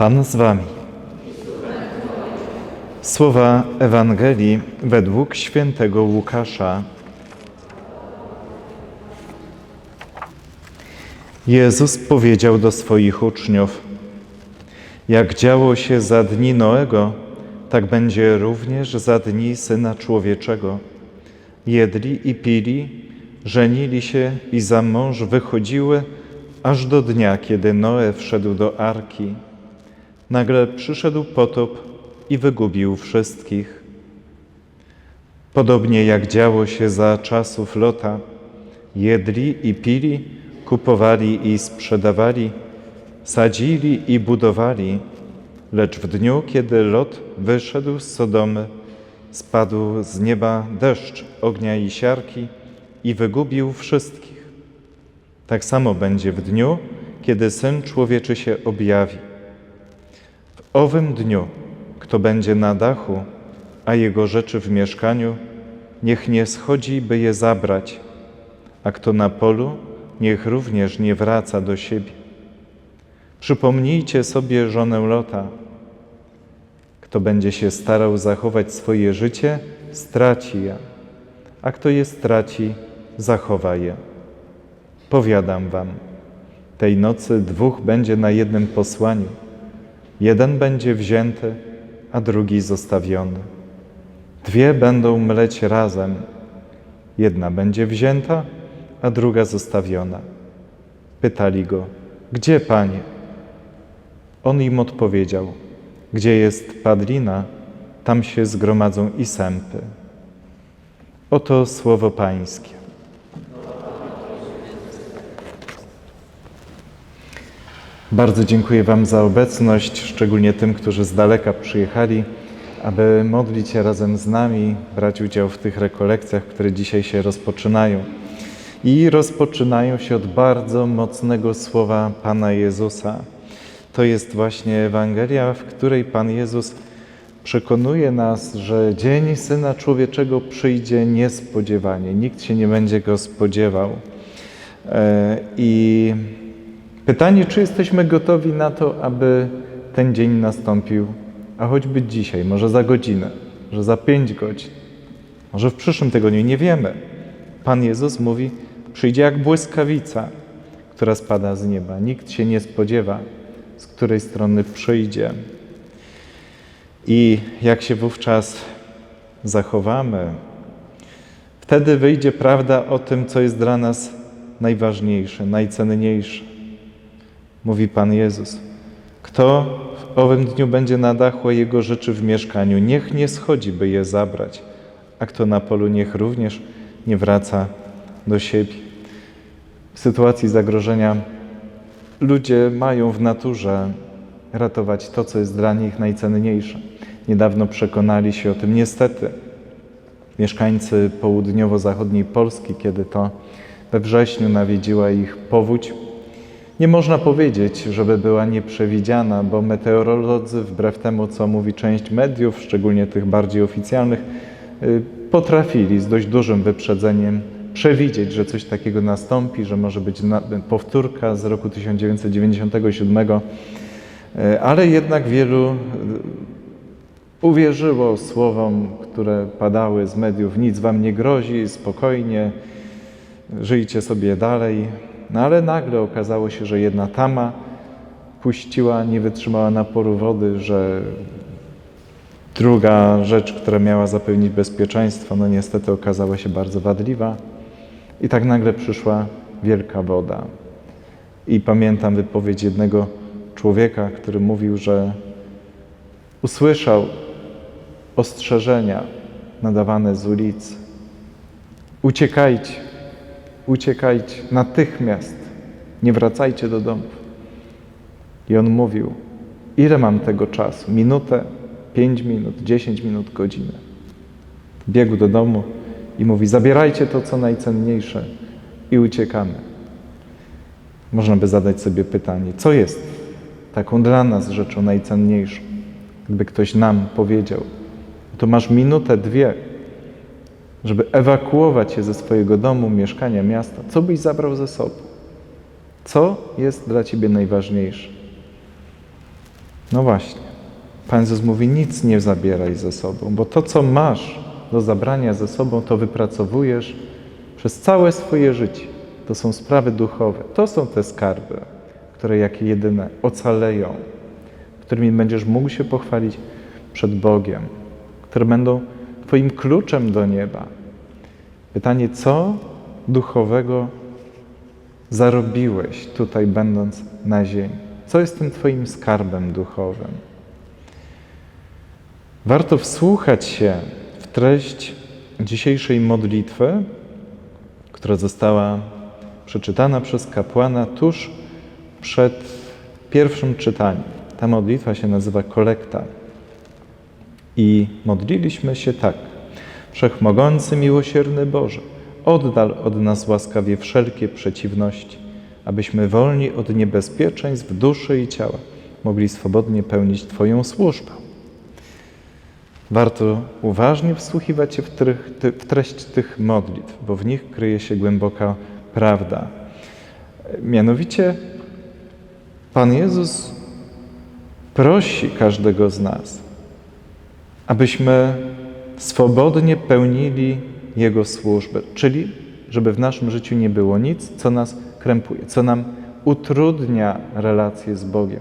Pan z Wami. Słowa Ewangelii według świętego Łukasza. Jezus powiedział do swoich uczniów: Jak działo się za dni Noego, tak będzie również za dni syna człowieczego. Jedli i pili, żenili się i za mąż wychodziły, aż do dnia, kiedy Noe wszedł do arki. Nagle przyszedł potop i wygubił wszystkich. Podobnie jak działo się za czasów Lota, jedli i pili, kupowali i sprzedawali, sadzili i budowali, lecz w dniu, kiedy Lot wyszedł z Sodomy, spadł z nieba deszcz ognia i siarki i wygubił wszystkich. Tak samo będzie w dniu, kiedy Syn Człowieczy się objawi. Owym dniu, kto będzie na dachu, a jego rzeczy w mieszkaniu, niech nie schodzi, by je zabrać, a kto na polu, niech również nie wraca do siebie. Przypomnijcie sobie żonę Lota. Kto będzie się starał zachować swoje życie, straci je, a kto je straci, zachowa je. Powiadam wam, tej nocy dwóch będzie na jednym posłaniu. Jeden będzie wzięty, a drugi zostawiony. Dwie będą mleć razem. Jedna będzie wzięta, a druga zostawiona. Pytali go, gdzie panie? On im odpowiedział, gdzie jest padlina, tam się zgromadzą i sępy. Oto słowo Pańskie. Bardzo dziękuję Wam za obecność, szczególnie tym, którzy z daleka przyjechali, aby modlić się razem z nami, brać udział w tych rekolekcjach, które dzisiaj się rozpoczynają. I rozpoczynają się od bardzo mocnego słowa Pana Jezusa. To jest właśnie Ewangelia, w której Pan Jezus przekonuje nas, że dzień Syna Człowieczego przyjdzie niespodziewanie. Nikt się nie będzie go spodziewał. E, I pytanie, czy jesteśmy gotowi na to, aby ten dzień nastąpił, a choćby dzisiaj, może za godzinę, może za pięć godzin, może w przyszłym tygodniu, nie wiemy. Pan Jezus mówi, przyjdzie jak błyskawica, która spada z nieba. Nikt się nie spodziewa, z której strony przyjdzie. I jak się wówczas zachowamy, wtedy wyjdzie prawda o tym, co jest dla nas najważniejsze, najcenniejsze. Mówi Pan Jezus. Kto w owym dniu będzie na dachu, jego rzeczy w mieszkaniu, niech nie schodzi, by je zabrać, a kto na polu, niech również nie wraca do siebie. W sytuacji zagrożenia ludzie mają w naturze ratować to, co jest dla nich najcenniejsze. Niedawno przekonali się o tym niestety mieszkańcy południowo-zachodniej Polski, kiedy to we wrześniu nawiedziła ich powódź. Nie można powiedzieć, żeby była nieprzewidziana, bo meteorolodzy, wbrew temu, co mówi część mediów, szczególnie tych bardziej oficjalnych, y, potrafili z dość dużym wyprzedzeniem przewidzieć, że coś takiego nastąpi, że może być powtórka z roku 1997, y, ale jednak wielu y, uwierzyło słowom, które padały z mediów: nic wam nie grozi, spokojnie, żyjcie sobie dalej. No ale nagle okazało się, że jedna tama puściła, nie wytrzymała naporu wody, że druga rzecz, która miała zapewnić bezpieczeństwo, no niestety okazała się bardzo wadliwa. I tak nagle przyszła wielka woda. I pamiętam wypowiedź jednego człowieka, który mówił, że usłyszał ostrzeżenia nadawane z ulicy. Uciekajcie, uciekajcie natychmiast, nie wracajcie do domów. I on mówił, ile mam tego czasu? Minutę, pięć minut, dziesięć minut, godzinę. Biegł do domu i mówi, zabierajcie to, co najcenniejsze i uciekamy. Można by zadać sobie pytanie, co jest taką dla nas rzeczą najcenniejszą? Gdyby ktoś nam powiedział, to masz minutę, dwie, żeby ewakuować się ze swojego domu, mieszkania, miasta. Co byś zabrał ze sobą? Co jest dla ciebie najważniejsze? No właśnie. Pan Jezus mówi: nic nie zabieraj ze sobą, bo to, co masz do zabrania ze sobą, to wypracowujesz przez całe swoje życie. To są sprawy duchowe. To są te skarby, które jak jedyne ocaleją, którymi będziesz mógł się pochwalić przed Bogiem, które będą Twoim kluczem do nieba. Pytanie, co duchowego zarobiłeś tutaj, będąc na ziemi? Co jest tym Twoim skarbem duchowym? Warto wsłuchać się w treść dzisiejszej modlitwy, która została przeczytana przez kapłana tuż przed pierwszym czytaniem. Ta modlitwa się nazywa kolekta. I modliliśmy się tak. Wszechmogący, miłosierny Boże, oddal od nas łaskawie wszelkie przeciwności, abyśmy wolni od niebezpieczeństw duszy i ciała mogli swobodnie pełnić Twoją służbę. Warto uważnie wsłuchiwać się w, trych, ty, w treść tych modlitw, bo w nich kryje się głęboka prawda. Mianowicie Pan Jezus prosi każdego z nas, abyśmy swobodnie pełnili Jego służbę, czyli żeby w naszym życiu nie było nic, co nas krępuje, co nam utrudnia relacje z Bogiem,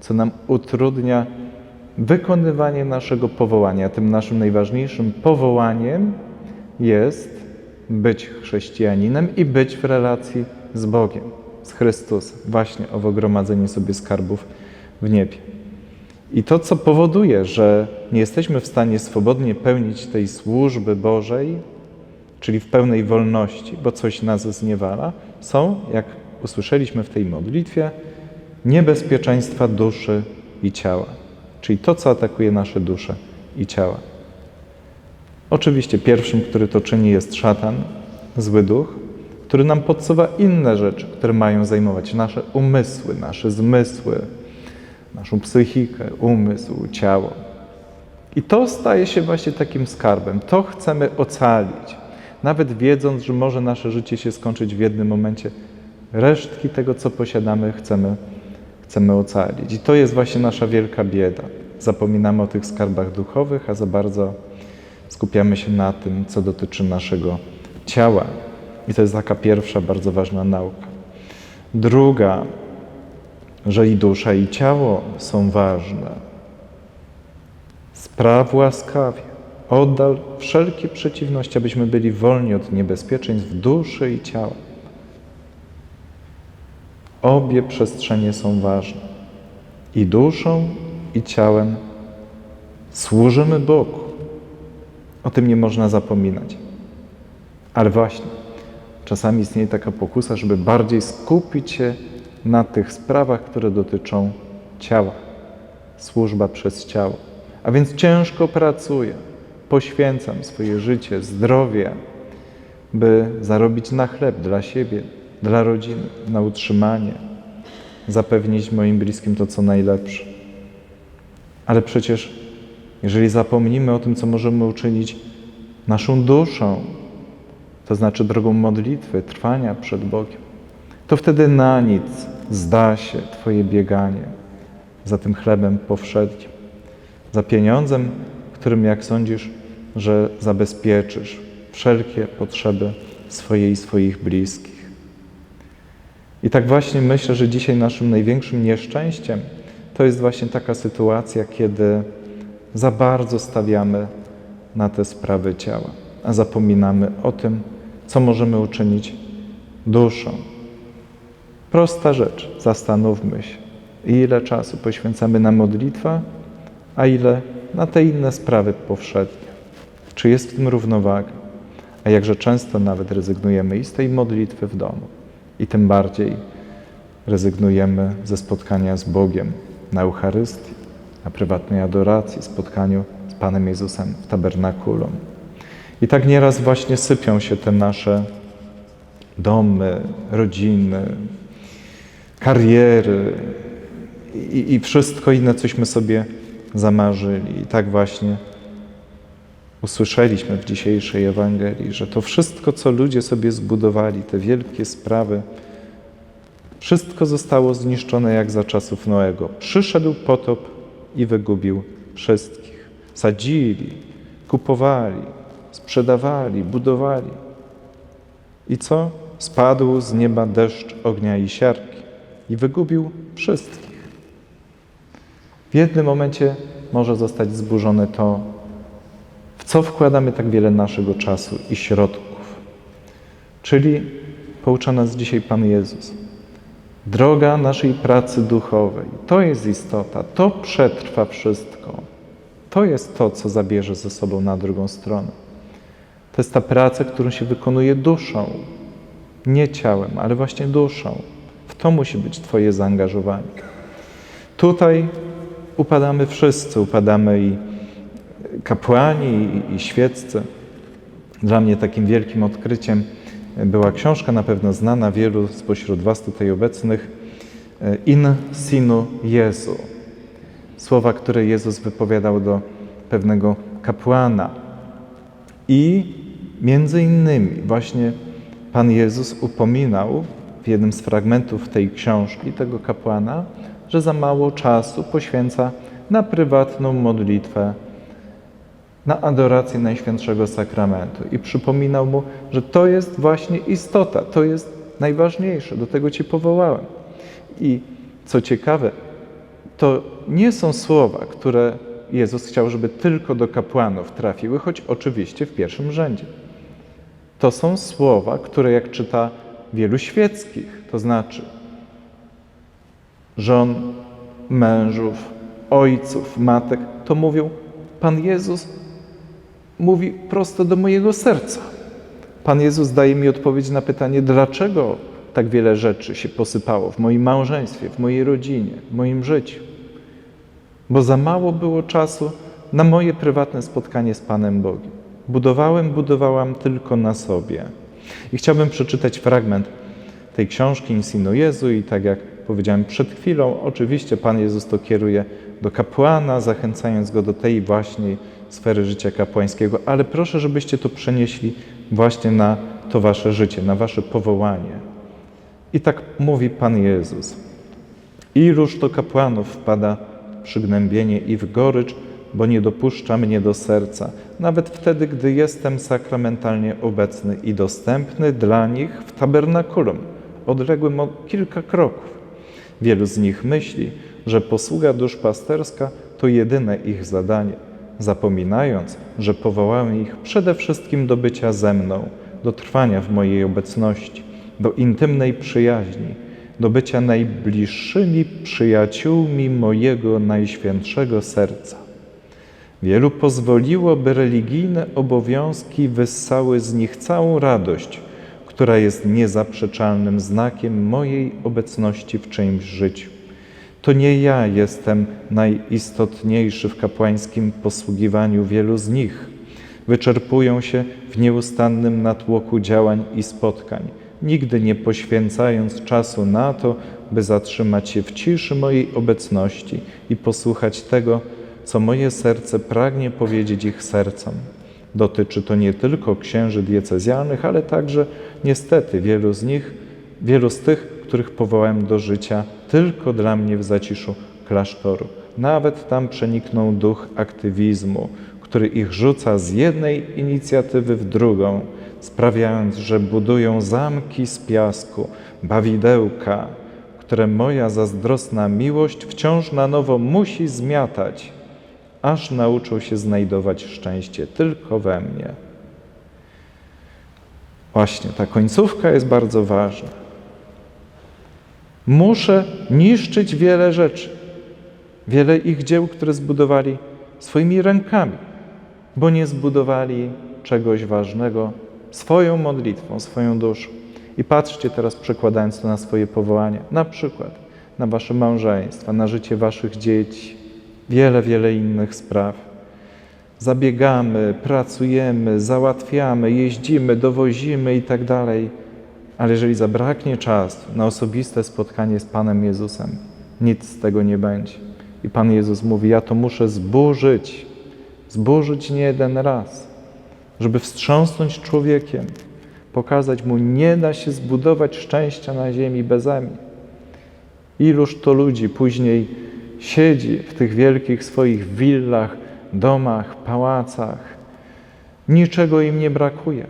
co nam utrudnia wykonywanie naszego powołania. Tym naszym najważniejszym powołaniem jest być chrześcijaninem i być w relacji z Bogiem, z Chrystusem, właśnie owo gromadzenie sobie skarbów w niebie. I to, co powoduje, że nie jesteśmy w stanie swobodnie pełnić tej służby Bożej, czyli w pełnej wolności, bo coś nas zniewala, są, jak usłyszeliśmy w tej modlitwie, niebezpieczeństwa duszy i ciała, czyli to, co atakuje nasze dusze i ciała. Oczywiście pierwszym, który to czyni, jest szatan, zły duch, który nam podsuwa inne rzeczy, które mają zajmować nasze umysły, nasze zmysły, naszą psychikę, umysł, ciało. I to staje się właśnie takim skarbem. To chcemy ocalić. Nawet wiedząc, że może nasze życie się skończyć w jednym momencie, resztki tego, co posiadamy, chcemy, chcemy ocalić. I to jest właśnie nasza wielka bieda. Zapominamy o tych skarbach duchowych, a za bardzo skupiamy się na tym, co dotyczy naszego ciała. I to jest taka pierwsza bardzo ważna nauka. Druga, że i dusza, i ciało są ważne. Spraw łaskawie, oddal wszelkie przeciwności, abyśmy byli wolni od niebezpieczeństw duszy i ciała. Obie przestrzenie są ważne. I duszą, i ciałem służymy Bogu. O tym nie można zapominać. Ale właśnie, czasami istnieje taka pokusa, żeby bardziej skupić się na tych sprawach, które dotyczą ciała. Służba przez ciało. A więc ciężko pracuję, poświęcam swoje życie, zdrowie, by zarobić na chleb dla siebie, dla rodziny, na utrzymanie, zapewnić moim bliskim to, co najlepsze. Ale przecież, jeżeli zapomnimy o tym, co możemy uczynić naszą duszą, to znaczy drogą modlitwy, trwania przed Bogiem, to wtedy na nic zda się Twoje bieganie za tym chlebem powszednim, za pieniądzem, którym, jak sądzisz, że zabezpieczysz wszelkie potrzeby swoje i swoich bliskich. I tak właśnie myślę, że dzisiaj naszym największym nieszczęściem to jest właśnie taka sytuacja, kiedy za bardzo stawiamy na te sprawy ciała, a zapominamy o tym, co możemy uczynić duszą. Prosta rzecz, zastanówmy się, ile czasu poświęcamy na modlitwę, a ile na te inne sprawy powszednie. Czy jest w tym równowaga? A jakże często nawet rezygnujemy i z tej modlitwy w domu, i tym bardziej rezygnujemy ze spotkania z Bogiem na Eucharystii, na prywatnej adoracji, spotkaniu z Panem Jezusem w tabernakulum. I tak nieraz właśnie sypią się te nasze domy, rodziny, kariery i, i wszystko inne, cośmy sobie zamarzyli. I tak właśnie usłyszeliśmy w dzisiejszej Ewangelii, że to wszystko, co ludzie sobie zbudowali, te wielkie sprawy, Wszystko zostało zniszczone jak za czasów Noego. Przyszedł potop i wygubił wszystkich. Sadzili, kupowali, sprzedawali, budowali. I co? Spadł z nieba deszcz ognia i siarki i wygubił wszystkich. W jednym momencie może zostać zburzone to, w co wkładamy tak wiele naszego czasu i środków. Czyli poucza nas dzisiaj Pan Jezus. Droga naszej pracy duchowej to jest istota, to przetrwa wszystko. To jest to, co zabierze ze sobą na drugą stronę. To jest ta praca, którą się wykonuje duszą, nie ciałem, ale właśnie duszą. To musi być Twoje zaangażowanie. Tutaj upadamy wszyscy, upadamy i kapłani, i, i świeccy. Dla mnie takim wielkim odkryciem była książka, na pewno znana wielu spośród Was tutaj obecnych, In Sinu Jezu. Słowa, które Jezus wypowiadał do pewnego kapłana. I między innymi właśnie Pan Jezus upominał w jednym z fragmentów tej książki tego kapłana, że za mało czasu poświęca na prywatną modlitwę, na adorację Najświętszego Sakramentu. I przypominał mu, że to jest właśnie istota, to jest najważniejsze, do tego Cię powołałem. I co ciekawe, to nie są słowa, które Jezus chciał, żeby tylko do kapłanów trafiły, choć oczywiście w pierwszym rzędzie. To są słowa, które jak czyta wielu świeckich, to znaczy żon, mężów, ojców, matek, to mówią, Pan Jezus mówi prosto do mojego serca. Pan Jezus daje mi odpowiedź na pytanie, dlaczego tak wiele rzeczy się posypało w moim małżeństwie, w mojej rodzinie, w moim życiu. Bo za mało było czasu na moje prywatne spotkanie z Panem Bogiem. Budowałem, budowałam tylko na sobie. I chciałbym przeczytać fragment tej książki Insinu Jezu i tak jak powiedziałem przed chwilą, oczywiście Pan Jezus to kieruje do kapłana, zachęcając go do tej właśnie sfery życia kapłańskiego, ale proszę, żebyście to przenieśli właśnie na to wasze życie, na wasze powołanie. I tak mówi Pan Jezus. Iluż to kapłanów wpada w przygnębienie i w gorycz, bo nie dopuszcza mnie do serca, nawet wtedy, gdy jestem sakramentalnie obecny i dostępny dla nich w tabernakulum, odległym o kilka kroków. Wielu z nich myśli, że posługa duszpasterska to jedyne ich zadanie, zapominając, że powołałem ich przede wszystkim do bycia ze mną, do trwania w mojej obecności, do intymnej przyjaźni, do bycia najbliższymi przyjaciółmi mojego najświętszego serca. Wielu pozwoliło, by religijne obowiązki wyssały z nich całą radość, która jest niezaprzeczalnym znakiem mojej obecności w czyimś życiu. To nie ja jestem najistotniejszy w kapłańskim posługiwaniu wielu z nich. Wyczerpują się w nieustannym natłoku działań i spotkań, nigdy nie poświęcając czasu na to, by zatrzymać się w ciszy mojej obecności i posłuchać tego, co moje serce pragnie powiedzieć ich sercom. Dotyczy to nie tylko księży diecezjalnych, ale także niestety wielu z nich, wielu z tych, których powołałem do życia tylko dla mnie w zaciszu klasztoru. Nawet tam przeniknął duch aktywizmu, który ich rzuca z jednej inicjatywy w drugą, sprawiając, że budują zamki z piasku, bawidełka, które moja zazdrosna miłość wciąż na nowo musi zmiatać, aż nauczą się znajdować szczęście tylko we mnie. Właśnie ta końcówka jest bardzo ważna. Muszę niszczyć wiele rzeczy, wiele ich dzieł, które zbudowali swoimi rękami, bo nie zbudowali czegoś ważnego swoją modlitwą, swoją duszą. I patrzcie teraz, przekładając to na swoje powołania, na przykład na wasze małżeństwa, na życie waszych dzieci, wiele, wiele innych spraw. Zabiegamy, pracujemy, załatwiamy, jeździmy, dowozimy i tak dalej. Ale jeżeli zabraknie czasu na osobiste spotkanie z Panem Jezusem, nic z tego nie będzie. I Pan Jezus mówi: Ja to muszę zburzyć, zburzyć nie jeden raz, żeby wstrząsnąć człowiekiem, pokazać mu, nie da się zbudować szczęścia na ziemi bez mnie. Iluż to ludzi później siedzi w tych wielkich swoich willach, domach, pałacach. Niczego im nie brakuje,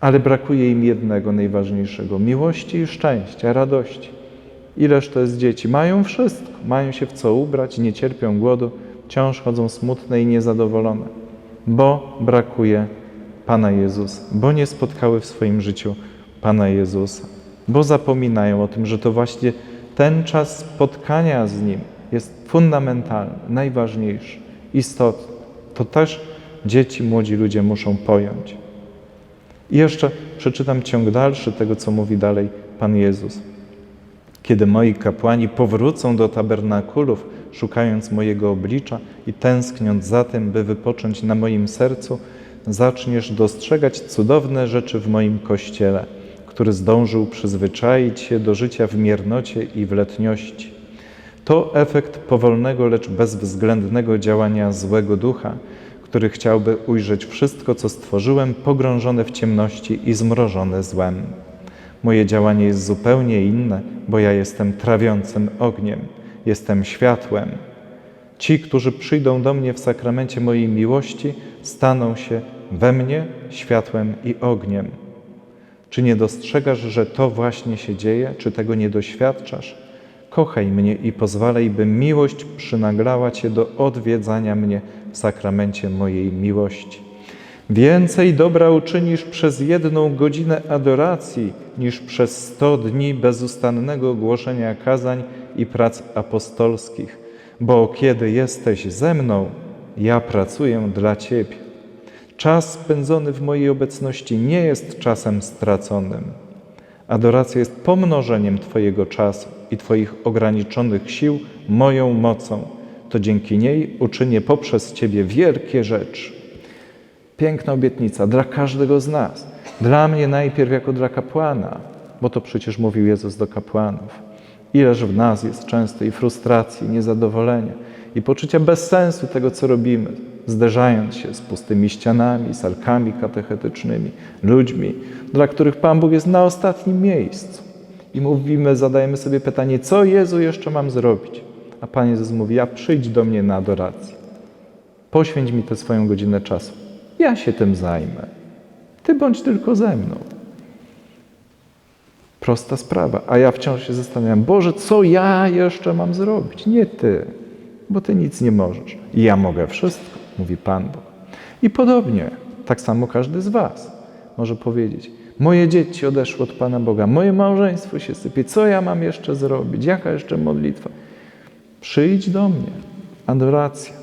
ale brakuje im jednego najważniejszego miłości i szczęścia, radości. Ileż to jest dzieci? Mają wszystko, mają się w co ubrać, nie cierpią głodu, wciąż chodzą smutne i niezadowolone, bo brakuje Pana Jezusa, bo nie spotkały w swoim życiu Pana Jezusa, bo zapominają o tym, że to właśnie ten czas spotkania z Nim jest fundamentalny, najważniejszy, istotny. To też dzieci, młodzi ludzie muszą pojąć. I jeszcze przeczytam ciąg dalszy tego, co mówi dalej Pan Jezus. Kiedy moi kapłani powrócą do tabernakulów, szukając mojego oblicza i tęskniąc za tym, by wypocząć na moim sercu, zaczniesz dostrzegać cudowne rzeczy w moim kościele, który zdążył przyzwyczaić się do życia w miernocie i w letniości. To efekt powolnego, lecz bezwzględnego działania złego ducha, który chciałby ujrzeć wszystko, co stworzyłem, pogrążone w ciemności i zmrożone złem. Moje działanie jest zupełnie inne, bo ja jestem trawiącym ogniem, jestem światłem. Ci, którzy przyjdą do mnie w sakramencie mojej miłości, staną się we mnie światłem i ogniem. Czy nie dostrzegasz, że to właśnie się dzieje? Czy tego nie doświadczasz? Kochaj mnie i pozwalaj, by miłość przynaglała Cię do odwiedzania mnie w sakramencie mojej miłości. Więcej dobra uczynisz przez jedną godzinę adoracji niż przez sto dni bezustannego głoszenia kazań i prac apostolskich, bo kiedy jesteś ze mną, ja pracuję dla Ciebie. Czas spędzony w mojej obecności nie jest czasem straconym. Adoracja jest pomnożeniem Twojego czasu i Twoich ograniczonych sił moją mocą. To dzięki niej uczynię poprzez Ciebie wielkie rzeczy. Piękna obietnica dla każdego z nas. Dla mnie najpierw jako dla kapłana, bo to przecież mówił Jezus do kapłanów. Ileż w nas jest często i frustracji, niezadowolenia, i poczucia bezsensu tego, co robimy, zderzając się z pustymi ścianami, salkami katechetycznymi, ludźmi, dla których Pan Bóg jest na ostatnim miejscu. I mówimy, zadajemy sobie pytanie, co Jezu jeszcze mam zrobić? A Pan Jezus mówi, a przyjdź do mnie na adorację. Poświęć mi tę swoją godzinę czasu. Ja się tym zajmę. Ty bądź tylko ze mną. Prosta sprawa. A ja wciąż się zastanawiam, Boże, co ja jeszcze mam zrobić? Nie Ty, bo Ty nic nie możesz. Ja mogę wszystko, mówi Pan Bóg. I podobnie, tak samo każdy z Was może powiedzieć, moje dzieci odeszły od Pana Boga, moje małżeństwo się sypie, co ja mam jeszcze zrobić? Jaka jeszcze modlitwa? Przyjdź do mnie. Adoracja.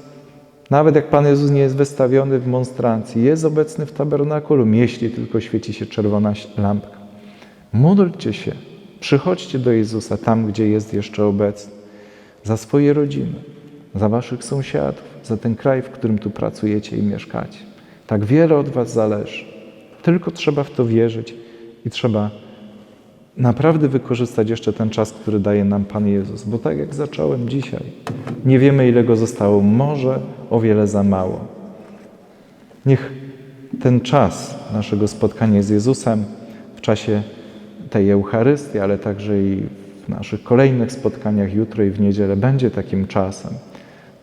Nawet jak Pan Jezus nie jest wystawiony w monstrancji, jest obecny w tabernakulum, jeśli tylko świeci się czerwona lampka. Módlcie się, przychodźcie do Jezusa tam, gdzie jest jeszcze obecny, za swoje rodziny, za waszych sąsiadów, za ten kraj, w którym tu pracujecie i mieszkacie. Tak wiele od was zależy. Tylko trzeba w to wierzyć i trzeba naprawdę wykorzystać jeszcze ten czas, który daje nam Pan Jezus. Bo tak jak zacząłem dzisiaj, nie wiemy, ile go zostało, może o wiele za mało. Niech ten czas naszego spotkania z Jezusem w czasie tej Eucharystii, ale także i w naszych kolejnych spotkaniach jutro i w niedzielę będzie takim czasem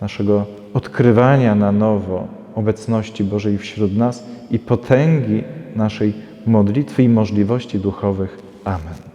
naszego odkrywania na nowo obecności Bożej wśród nas i potęgi naszej modlitwy i możliwości duchowych. Amen.